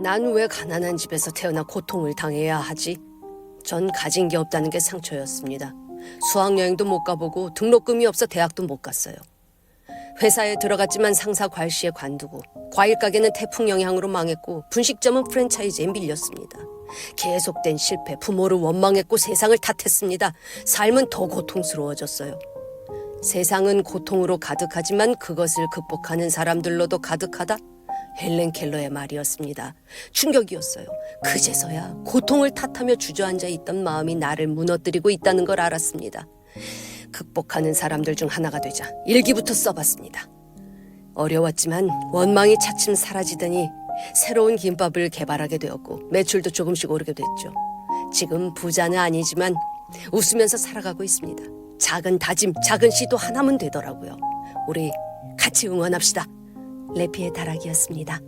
난 왜 가난한 집에서 태어나 고통을 당해야 하지? 전 가진 게 없다는 게 상처였습니다. 수학여행도 못 가보고 등록금이 없어 대학도 못 갔어요. 회사에 들어갔지만 상사 괄시에 관두고 과일 가게는 태풍 영향으로 망했고 분식점은 프랜차이즈에 밀렸습니다. 계속된 실패, 부모를 원망했고 세상을 탓했습니다. 삶은 더 고통스러워졌어요. 세상은 고통으로 가득하지만 그것을 극복하는 사람들로도 가득하다. 헬렌 켈러의 말이었습니다. 충격이었어요. 그제서야 고통을 탓하며 주저앉아 있던 마음이 나를 무너뜨리고 있다는 걸 알았습니다. 극복하는 사람들 중 하나가 되자 일기부터 써봤습니다. 어려웠지만 원망이 차츰 사라지더니 새로운 김밥을 개발하게 되었고 매출도 조금씩 오르게 됐죠. 지금 부자는 아니지만 웃으면서 살아가고 있습니다. 작은 다짐, 작은 시도 하나면 되더라고요. 우리 같이 응원합시다. 레피의 다락이었습니다.